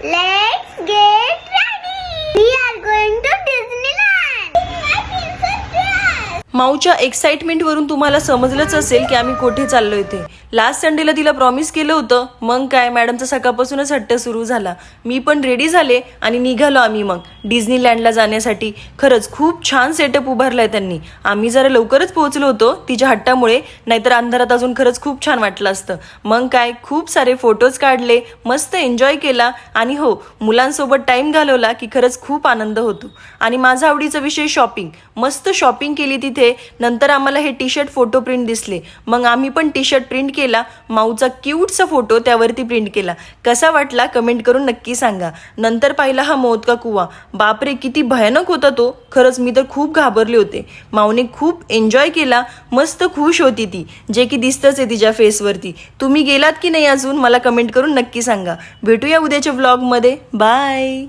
Let's get ready. We are going to Disneyland. माऊच्या excitement वरून तुम्हाला समजलंच असेल की आम्ही कोठे चाललोय ते लास्ट संडेला तिला प्रॉमिस केलं होतं. मग काय मॅडमचा सकाळपासूनच हट्ट सुरू झाला. मी पण रेडी झाले आणि निघालो आम्ही मग डिझनीलँडला जाण्यासाठी. खरंच खूप छान सेटअप उभारलाय त्यांनी. आम्ही जरा लवकरच पोहोचलो होतो तिच्या हट्टामुळे नाहीतर अंधारात अजून खरंच खूप छान वाटलं असतं. मग काय खूप सारे फोटोज काढले मस्त एन्जॉय केला आणि हो मुलांसोबत टाईम घालवला की खरंच खूप आनंद होतो. आणि माझा आवडीचा विषय शॉपिंग मस्त शॉपिंग केली तिथे. नंतर आम्हाला हे टी शर्ट फोटो प्रिंट दिसले. मग आम्ही पण टी शर्ट प्रिंट केला माऊचा क्यूटचा फोटो त्यावरती प्रिंट केला. कसा वाटला कमेंट करून नक्की सांगा. नंतर पाहिला हा मोदका कुवा. बापरे किती भयानक होता तो. खरंच मी तर खूप घाबरले होते. माऊने खूप एन्जॉय केला. मस्त खुश होती ती. जे की दिसतंच आहे तिच्या फेसवरती तुम्ही गेलात की नाही अजून? मला कमेंट करून नक्की सांगा. भेटूया उद्याच्या व्लॉगमध्ये बाय